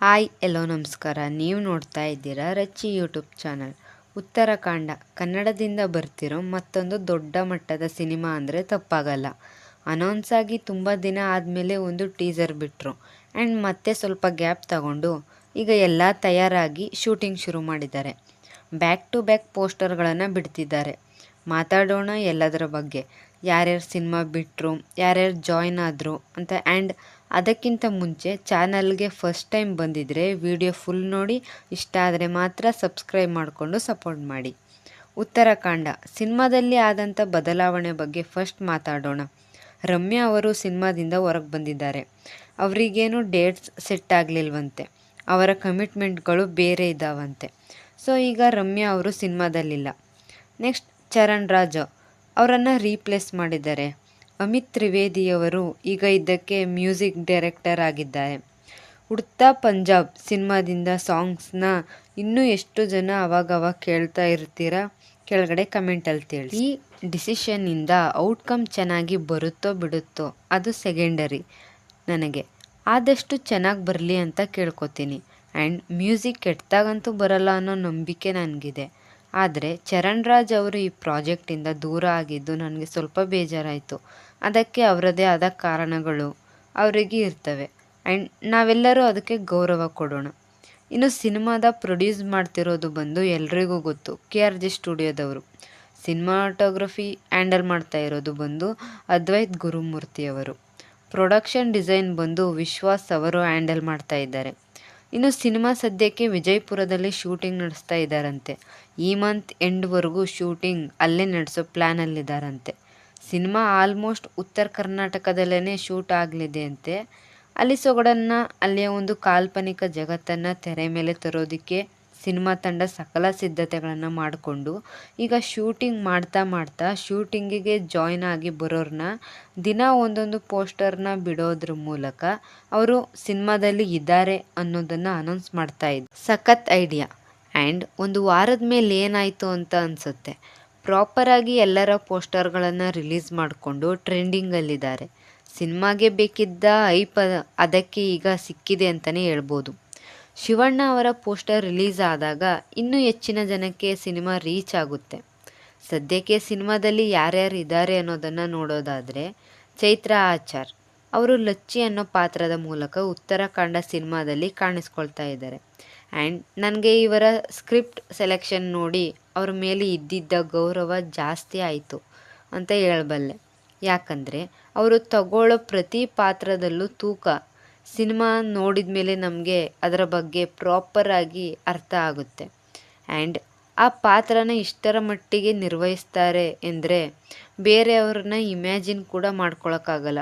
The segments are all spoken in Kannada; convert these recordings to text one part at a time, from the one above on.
ಹಾಯ್, ಎಲ್ಲೋ ನಮಸ್ಕಾರ. ನೀವು ನೋಡ್ತಾ ಇದ್ದೀರಾ ರಚ್ಚಿ ಯೂಟ್ಯೂಬ್ ಚಾನಲ್. ಉತ್ತರಾಖಂಡ, ಕನ್ನಡದಿಂದ ಬರ್ತಿರೋ ಮತ್ತೊಂದು ದೊಡ್ಡ ಮಟ್ಟದ ಸಿನಿಮಾ ಅಂದರೆ ತಪ್ಪಾಗಲ್ಲ. ಅನೌನ್ಸ್ ಆಗಿ ತುಂಬ ದಿನ ಆದಮೇಲೆ ಒಂದು ಟೀಸರ್ ಬಿಟ್ಟರು ಆ್ಯಂಡ್ ಮತ್ತೆ ಸ್ವಲ್ಪ ಗ್ಯಾಪ್ ತಗೊಂಡು ಈಗ ಎಲ್ಲ ತಯಾರಾಗಿ ಶೂಟಿಂಗ್ ಶುರು ಮಾಡಿದ್ದಾರೆ. ಬ್ಯಾಕ್ ಟು ಬ್ಯಾಕ್ ಪೋಸ್ಟರ್ಗಳನ್ನು ಬಿಡ್ತಿದ್ದಾರೆ. ಮಾತಾಡೋಣ ಎಲ್ಲದರ ಬಗ್ಗೆ. ಯಾರ್ಯಾರು ಸಿನಿಮಾ ಬಿಟ್ಟರು ಯಾರ್ಯಾರು ಜಾಯ್ನ್ ಆದರು ಅಂತ ಆ್ಯಂಡ್ ಅದಕ್ಕಿಂತ ಮುಂಚೆ ಚಾನಲ್ಗೆ ಫಸ್ಟ್ ಟೈಮ್ ಬಂದಿದ್ದರೆ ವಿಡಿಯೋ ಫುಲ್ ನೋಡಿ, ಇಷ್ಟ ಆದರೆ ಮಾತ್ರ ಸಬ್ಸ್ಕ್ರೈಬ್ ಮಾಡಿಕೊಂಡು ಸಪೋರ್ಟ್ ಮಾಡಿ. ಉತ್ತರಾಖಂಡ, ಸಿನಿಮಾದಲ್ಲಿ ಆದಂಥ ಬದಲಾವಣೆ ಬಗ್ಗೆ ಫಸ್ಟ್ ಮಾತಾಡೋಣ. ರಮ್ಯಾ ಅವರು ಸಿನಿಮಾದಿಂದ ಹೊರಗೆ ಬಂದಿದ್ದಾರೆ. ಅವರಿಗೇನು ಡೇಟ್ಸ್ ಸೆಟ್ ಆಗಲಿಲ್ವಂತೆ. ಅವರ ಕಮಿಟ್ಮೆಂಟ್ಗಳು ಬೇರೆ ಇದ್ದಾವಂತೆ ಸೊ ಈಗ ರಮ್ಯಾ ಅವರು ಸಿನಿಮಾದಲ್ಲಿಲ್ಲ. ನೆಕ್ಸ್ಟ್ ಚರಣ್ ರಾಜ. ಅವರನ್ನು ರೀಪ್ಲೇಸ್ ಮಾಡಿದ್ದಾರೆ. ಅಮಿತ್ ತ್ರಿವೇದಿಯವರು ಈಗ ಇದಕ್ಕೆ ಮ್ಯೂಸಿಕ್ ಡೈರೆಕ್ಟರ್ ಆಗಿದ್ದಾರೆ. ಉಡ್ತಾ ಪಂಜಾಬ್ ಸಿನಿಮಾದಿಂದ ಸಾಂಗ್ಸ್ನ ಇನ್ನೂ ಎಷ್ಟು ಜನ ಅವಾಗವಾಗ ಕೇಳ್ತಾ ಇರ್ತೀರಾ? ಕೆಳಗಡೆ ಕಮೆಂಟಲ್ಲಿ ತಿಳಿ ಈ ಡಿಸಿಷನ್ನಿಂದ ಔಟ್ಕಮ್ ಚೆನ್ನಾಗಿ ಬರುತ್ತೋ ಬಿಡುತ್ತೋ ಅದು ಸೆಕೆಂಡರಿ ನನಗೆ. ಆದಷ್ಟು ಚೆನ್ನಾಗಿ ಬರಲಿ ಅಂತ ಕೇಳ್ಕೊತೀನಿ. ಆ್ಯಂಡ್ ಮ್ಯೂಸಿಕ್ ಕೆಟ್ಟದಾಗಂತೂ ಬರಲ್ಲ ಅನ್ನೋ ನಂಬಿಕೆ ನನಗಿದೆ. ಆದರೆ ಚರಣ್ ರಾಜ್ ಅವರು ಈ ಪ್ರಾಜೆಕ್ಟಿಂದ ದೂರ ಆಗಿದ್ದು ನನಗೆ ಸ್ವಲ್ಪ ಬೇಜಾರಾಯಿತು. ಅದಕ್ಕೆ ಅವರದೇ ಆದ ಕಾರಣಗಳು ಅವರಿಗೆ ಇರ್ತವೆ. ಆ್ಯಂಡ್ ನಾವೆಲ್ಲರೂ ಅದಕ್ಕೆ ಗೌರವ ಕೊಡೋಣ. ಇನ್ನು ಸಿನಿಮಾದ ಪ್ರೊಡ್ಯೂಸ್ ಮಾಡ್ತಿರೋದು ಬಂದು ಎಲ್ರಿಗೂ ಗೊತ್ತು. ಕೆ ಆರ್ ಜಿ ಸ್ಟುಡಿಯೋದವರು. ಸಿನಿಮಾಟೋಗ್ರಫಿ ಹ್ಯಾಂಡಲ್ ಮಾಡ್ತಾ ಇರೋದು ಬಂದು ಅದ್ವೈತ್ ಗುರುಮೂರ್ತಿಯವರು. ಪ್ರೊಡಕ್ಷನ್ ಡಿಸೈನ್ ಬಂದು ವಿಶ್ವಾಸ್ ಅವರು ಹ್ಯಾಂಡಲ್ ಮಾಡ್ತಾ ಇದ್ದಾರೆ. ಇನ್ನು ಸಿನಿಮಾ ಸದ್ಯಕ್ಕೆ ವಿಜಯಪುರದಲ್ಲಿ ಶೂಟಿಂಗ್ ನಡೆಸ್ತಾ ಇದ್ದಾರಂತೆ. ಈ ಮಂತ್ ಎಂಡ್ವರೆಗೂ ಶೂಟಿಂಗ್ ಅಲ್ಲೇ ನಡೆಸೋ ಪ್ಲ್ಯಾನಲ್ಲಿದ್ದಾರಂತೆ ಸಿನಿಮಾ ಆಲ್ಮೋಸ್ಟ್ ಉತ್ತರ ಕರ್ನಾಟಕದಲ್ಲೇ ಶೂಟ್ ಆಗಲಿದೆ ಅಂತೆ. ಅಲ್ಲಿ ಸೊಗಡನ್ನು, ಅಲ್ಲಿಯ ಒಂದು ಕಾಲ್ಪನಿಕ ಜಗತ್ತನ್ನು ತೆರೆ ಮೇಲೆ ತರೋದಕ್ಕೆ ಸಿನಿಮಾ ತಂಡ ಸಕಲ ಸಿದ್ಧತೆಗಳನ್ನು ಮಾಡಿಕೊಂಡು, ಈಗ ಶೂಟಿಂಗ್ ಮಾಡ್ತಾ ಮಾಡ್ತಾ ಶೂಟಿಂಗಿಗೆ ಜಾಯ್ನ್ ಆಗಿ ಬರೋರನ್ನ ದಿನ ಒಂದೊಂದು ಪೋಸ್ಟರ್ನ ಬಿಡೋದ್ರ ಮೂಲಕ ಅವರು ಸಿನಿಮಾದಲ್ಲಿ ಇದ್ದಾರೆ ಅನ್ನೋದನ್ನು ಅನೌನ್ಸ್ ಮಾಡ್ತಾ ಇದ್ದ ಸಖತ್ ಐಡಿಯಾ. ಆ್ಯಂಡ್ ಒಂದು ವಾರದ ಮೇಲೆ ಏನಾಯಿತು ಅಂತ ಅನಿಸುತ್ತೆ. ಪ್ರಾಪರಾಗಿ ಎಲ್ಲರ ಪೋಸ್ಟರ್ಗಳನ್ನು ರಿಲೀಸ್ ಮಾಡಿಕೊಂಡು ಟ್ರೆಂಡಿಂಗಲ್ಲಿದ್ದಾರೆ. ಸಿನಿಮಾಗೆ ಬೇಕಿದ್ದ ಐಪ್ ಅದಕ್ಕೆ ಈಗ ಸಿಕ್ಕಿದೆ ಅಂತಲೇ ಹೇಳ್ಬೋದು. ಶಿವಣ್ಣ ಅವರ ಪೋಸ್ಟರ್ ರಿಲೀಸ್ ಆದಾಗ ಇನ್ನೂ ಹೆಚ್ಚಿನ ಜನಕ್ಕೆ ಸಿನಿಮಾ ರೀಚ್ ಆಗುತ್ತೆ. ಸದ್ಯಕ್ಕೆ ಸಿನಿಮಾದಲ್ಲಿ ಯಾರ್ಯಾರು ಇದ್ದಾರೆ ಅನ್ನೋದನ್ನು ನೋಡೋದಾದರೆ ಚೈತ್ರ ಆಚಾರ್. ಅವರು ಲಚ್ಚಿ ಅನ್ನೋ ಪಾತ್ರದ ಮೂಲಕ ಉತ್ತರಾಖಂಡ ಸಿನಿಮಾದಲ್ಲಿ ಕಾಣಿಸ್ಕೊಳ್ತಾ ಇದ್ದಾರೆ. ಆ್ಯಂಡ್ ನನಗೆ ಇವರ ಸ್ಕ್ರಿಪ್ಟ್ ಸೆಲೆಕ್ಷನ್ ನೋಡಿ ಅವ್ರ ಮೇಲೆ ಇದ್ದಿದ್ದ ಗೌರವ ಜಾಸ್ತಿ ಆಯಿತು ಅಂತ ಹೇಳಬಲ್ಲೆ. ಯಾಕಂದರೆ ಅವರು ತಗೊಳ್ಳೋ ಪ್ರತಿ ಪಾತ್ರದಲ್ಲೂ ತೂಕ. ಸಿನಿಮಾ ನೋಡಿದ ಮೇಲೆ ನಮಗೆ ಅದರ ಬಗ್ಗೆ ಪ್ರಾಪರಾಗಿ ಅರ್ಥ ಆಗುತ್ತೆ. ಆ್ಯಂಡ್ ಆ ಪಾತ್ರನ ಇಷ್ಟರ ಮಟ್ಟಿಗೆ ನಿರ್ವಹಿಸ್ತಾರೆ ಎಂದರೆ ಬೇರೆಯವ್ರನ್ನ ಇಮ್ಯಾಜಿನ್ ಕೂಡ ಮಾಡ್ಕೊಳಕ್ಕಾಗಲ್ಲ.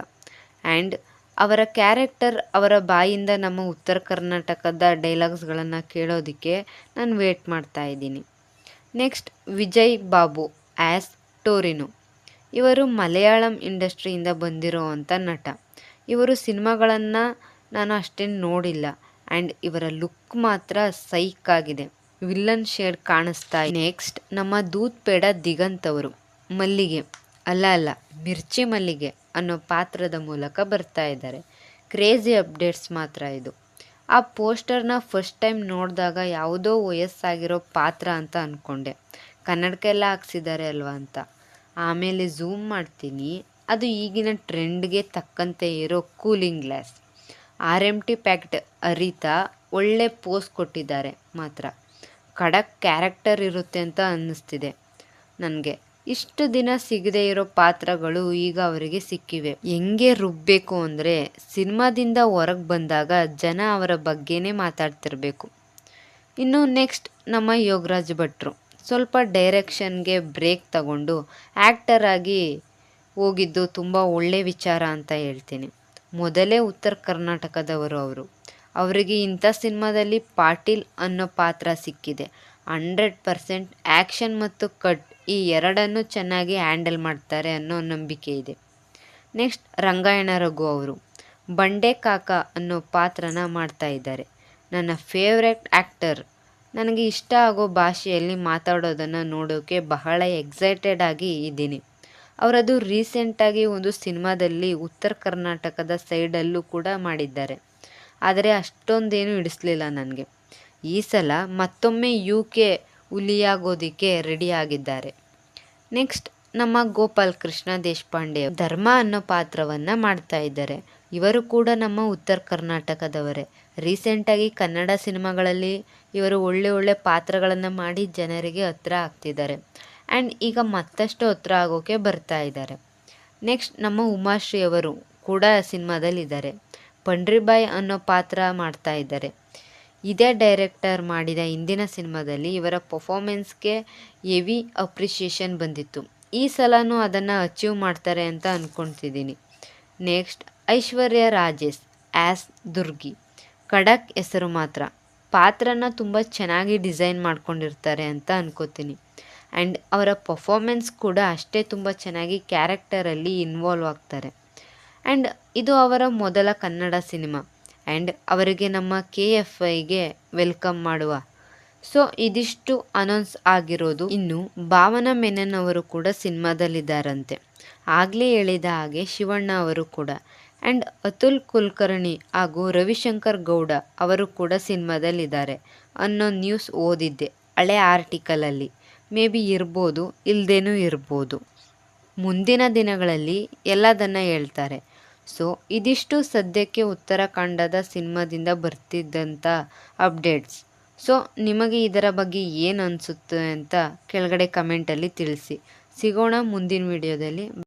ಆ್ಯಂಡ್ ಅವರ ಕ್ಯಾರೆಕ್ಟರ್ ಅವರ ಬಾಯಿಂದ ನಮ್ಮ ಉತ್ತರ ಕರ್ನಾಟಕದ ಡೈಲಾಗ್ಸ್ಗಳನ್ನು ಕೇಳೋದಕ್ಕೆ ನಾನು ವೇಟ್ ಮಾಡ್ತಾ ಇದ್ದೀನಿ. ನೆಕ್ಸ್ಟ್ ವಿಜಯ್ ಬಾಬು ಆ್ಯಸ್ ಟೋರಿನು ಇವರು ಮಲಯಾಳಂ ಇಂಡಸ್ಟ್ರಿಯಿಂದ ಬಂದಿರೋ ಅಂಥ ನಟ. ಇವರು ಸಿನಿಮಾಗಳನ್ನು ನಾನು ಅಷ್ಟೇನು ನೋಡಿಲ್ಲ. ಆ್ಯಂಡ್ ಇವರ ಲುಕ್ ಮಾತ್ರ ಸೈಕ್ ಆಗಿದೆ. ವಿಲ್ಲನ್ ಶೇಡ್ ಕಾಣಿಸ್ತಾ ನೆಕ್ಸ್ಟ್ ನಮ್ಮ ದೂತ್ ಪೇಡ ದಿಗಂತ್ ಅವರು. ಮಲ್ಲಿಗೆ. ಅಲ್ಲ ಅಲ್ಲ, ಮಿರ್ಚಿ ಮಲ್ಲಿಗೆ ಅನ್ನೋ ಪಾತ್ರದ ಮೂಲಕ ಬರ್ತಾ ಇದ್ದಾರೆ. ಕ್ರೇಜಿ ಅಪ್ಡೇಟ್ಸ್ ಮಾತ್ರ ಇದು. ಆ ಪೋಸ್ಟರ್ನ ಫಸ್ಟ್ ಟೈಮ್ ನೋಡಿದಾಗ ಯಾವುದೋ ವಯಸ್ಸಾಗಿರೋ ಪಾತ್ರ ಅಂತ ಅಂದ್ಕೊಂಡೆ ಕನ್ನಡಕ್ಕೆಲ್ಲ ಹಾಕ್ಸಿದ್ದಾರೆ ಅಲ್ವಾ ಅಂತ. ಆಮೇಲೆ ಝೂಮ್ ಮಾಡ್ತೀನಿ. ಅದು ಈಗಿನ ಟ್ರೆಂಡ್ಗೆ ತಕ್ಕಂತೆ ಇರೋ cooling glass R M T pact ಅರಿತಾ ಒಳ್ಳೆ ಪೋಸ್ ಕೊಟ್ಟಿದ್ದಾರೆ ಮಾತ್ರ. ಖಡಕ್ ಕ್ಯಾರೆಕ್ಟರ್ ಇರುತ್ತೆ ಅಂತ ಅನ್ನಿಸ್ತಿದೆ ನನಗೆ. ಇಷ್ಟು ದಿನ ಸಿಗದೆ ಇರೋ ಪಾತ್ರಗಳು ಈಗ ಅವರಿಗೆ ಸಿಕ್ಕಿವೆ. ಹೆಂಗೆ ರುಬ್ಬಬೇಕು ಅಂದರೆ ಸಿನಿಮಾದಿಂದ ಹೊರಗೆ ಬಂದಾಗ ಜನ ಅವರ ಬಗ್ಗೆನೇ ಮಾತಾಡ್ತಿರ್ಬೇಕು. ಇನ್ನು ನೆಕ್ಸ್ಟ್ ನಮ್ಮ ಯೋಗರಾಜ್ ಭಟ್ರು. ಸ್ವಲ್ಪ ಡೈರೆಕ್ಷನ್ಗೆ ಬ್ರೇಕ್ ತಗೊಂಡು ಆ್ಯಕ್ಟರ್ ಆಗಿ ಹೋಗಿದ್ದು ತುಂಬ ಒಳ್ಳೆ ವಿಚಾರ ಅಂತ ಹೇಳ್ತೀನಿ. ಮೊದಲೇ ಉತ್ತರ ಕರ್ನಾಟಕದವರು ಅವರು. ಅವರಿಗೆ ಇಂಥ ಸಿನಿಮಾದಲ್ಲಿ ಪಾಟೀಲ್ ಅನ್ನೋ ಪಾತ್ರ ಸಿಕ್ಕಿದೆ. ಹಂಡ್ರೆಡ್ ಪರ್ಸೆಂಟ್ ಆ್ಯಕ್ಷನ್ ಮತ್ತು ಕಟ್ ಈ ಎರಡನ್ನೂ ಚೆನ್ನಾಗಿ ಹ್ಯಾಂಡಲ್ ಮಾಡ್ತಾರೆ ಅನ್ನೋ ನಂಬಿಕೆ ಇದೆ. ನೆಕ್ಸ್ಟ್, ರಂಗಾಯಣ ರಘು ಅವರು, ಬಂಡೆ ಕಾಕ ಅನ್ನೋ ಪಾತ್ರನ ಮಾಡ್ತಾ ಇದ್ದಾರೆ. ನನ್ನ ಫೇವ್ರೆಟ್ ಆ್ಯಕ್ಟರ್. ನನಗೆ ಇಷ್ಟ ಆಗೋ ಭಾಷೆಯಲ್ಲಿ ಮಾತಾಡೋದನ್ನು ನೋಡೋಕ್ಕೆ ಬಹಳ ಎಕ್ಸೈಟೆಡ್ ಆಗಿ ಇದ್ದೀನಿ. ಅವರದು ರೀಸೆಂಟಾಗಿ ಒಂದು ಸಿನಿಮಾದಲ್ಲಿ ಉತ್ತರ ಕರ್ನಾಟಕದ ಸೈಡಲ್ಲೂ ಕೂಡ ಮಾಡಿದ್ದಾರೆ. ಆದರೆ ಅಷ್ಟೊಂದೇನು ಹಿಡಿಸ್ಲಿಲ್ಲ ನನಗೆ. ಈ ಸಲ ಮತ್ತೊಮ್ಮೆ ಯು ಕೆ ಹುಲಿಯಾಗೋದಕ್ಕೆ ರೆಡಿಯಾಗಿದ್ದಾರೆ ನೆಕ್ಸ್ಟ್ ನಮ್ಮ ಗೋಪಾಲ್ ಕೃಷ್ಣ ದೇಶಪಾಂಡೆ ಧರ್ಮ ಅನ್ನೋ ಪಾತ್ರವನ್ನು ಮಾಡ್ತಾ ಇದ್ದಾರೆ. ಇವರು ಕೂಡ ನಮ್ಮ ಉತ್ತರ ಕರ್ನಾಟಕದವರೇ. ರೀಸೆಂಟಾಗಿ ಕನ್ನಡ ಸಿನಿಮಾಗಳಲ್ಲಿ ಇವರು ಒಳ್ಳೆ ಒಳ್ಳೆ ಪಾತ್ರಗಳನ್ನು ಮಾಡಿ ಜನರಿಗೆ ಹತ್ರ ಆಗ್ತಿದ್ದಾರೆ ಆ್ಯಂಡ್ ಈಗ ಮತ್ತಷ್ಟು ಹತ್ರ ಆಗೋಕ್ಕೆ ಬರ್ತಾ ಇದ್ದಾರೆ. ನೆಕ್ಸ್ಟ್ ನಮ್ಮ ಉಮಾಶ್ರೀ ಅವರು ಕೂಡ ಸಿನಿಮಾದಲ್ಲಿದ್ದಾರೆ. ಪಂಡ್ರಿಬಾಯ್ ಅನ್ನೋ ಪಾತ್ರ ಮಾಡ್ತಾ ಇದ್ದಾರೆ. ಇದೇ ಡೈರೆಕ್ಟರ್ ಮಾಡಿದ ಹಿಂದಿನ ಸಿನಿಮಾದಲ್ಲಿ ಇವರ ಪರ್ಫಾಮೆನ್ಸ್ಗೆ ಹೆವಿ ಅಪ್ರಿಷಿಯೇಷನ್ ಬಂದಿತ್ತು. ಈ ಸಲನೂ ಅದನ್ನು ಅಚೀವ್ ಮಾಡ್ತಾರೆ ಅಂತ ಅಂದ್ಕೊಳ್ತಿದ್ದೀನಿ ನೆಕ್ಸ್ಟ್ ಐಶ್ವರ್ಯ ರಾಜೇಶ್ ಆ್ಯಸ್ ದುರ್ಗಿ. ಖಡಕ್ ಹೆಸರು ಮಾತ್ರ. ಪಾತ್ರನ ತುಂಬ ಚೆನ್ನಾಗಿ ಡಿಸೈನ್ ಮಾಡ್ಕೊಂಡಿರ್ತಾರೆ ಅಂತ ಅನ್ಕೋತೀನಿ. ಆ್ಯಂಡ್ ಅವರ ಪರ್ಫಾಮೆನ್ಸ್ ಕೂಡ ಅಷ್ಟೇ ತುಂಬ ಚೆನ್ನಾಗಿ ಕ್ಯಾರೆಕ್ಟರಲ್ಲಿ ಇನ್ವಾಲ್ವ್ ಆಗ್ತಾರೆ. ಆ್ಯಂಡ್ ಇದು ಅವರ ಮೊದಲ ಕನ್ನಡ ಸಿನಿಮಾ. ಆ್ಯಂಡ್ ಅವರಿಗೆ ನಮ್ಮ ಕೆ ಎಫ್ ಐಗೆ ವೆಲ್ಕಮ್ ಮಾಡುವ. ಸೊ, ಇದಿಷ್ಟು ಅನೌನ್ಸ್ ಆಗಿರೋದು. ಇನ್ನು ಭಾವನಾ ಮೆನನ್ ಅವರು ಕೂಡ ಸಿನಿಮಾದಲ್ಲಿದ್ದಾರಂತೆ. ಆಗಲೇ ಹೇಳಿದ ಹಾಗೆ ಶಿವಣ್ಣ ಅವರು ಕೂಡ. ಆ್ಯಂಡ್ ಅತುಲ್ ಕುಲಕರ್ಣಿ ಹಾಗೂ ರವಿಶಂಕರ್ ಗೌಡ ಅವರು ಕೂಡ ಸಿನಿಮಾದಲ್ಲಿದ್ದಾರೆ. ಅನ್ನೋ ನ್ಯೂಸ್ ಓದಿದ್ದೆ, ಹಳೆ ಆರ್ಟಿಕಲಲ್ಲಿ ಮೇ ಬಿ ಇರ್ಬೋದು ಇಲ್ಲದೇನೂ ಇರ್ಬೋದು. ಮುಂದಿನ ದಿನಗಳಲ್ಲಿ ಎಲ್ಲದನ್ನು ಹೇಳ್ತಾರೆ. ಸೊ, ಇದಿಷ್ಟು ಸದ್ಯಕ್ಕೆ ಉತ್ತರಾಖಂಡದ ಸಿನಿಮಾದಿಂದ ಬರ್ತಿದ್ದಂಥ ಅಪ್ಡೇಟ್ಸ್. ಸೊ, ನಿಮಗೆ ಇದರ ಬಗ್ಗೆ ಏನು ಅನಿಸುತ್ತೆ ಅಂತ ಕೆಳಗಡೆ ಕಮೆಂಟಲ್ಲಿ ತಿಳಿಸಿ. ಸಿಗೋಣ ಮುಂದಿನ ವಿಡಿಯೋದಲ್ಲಿ.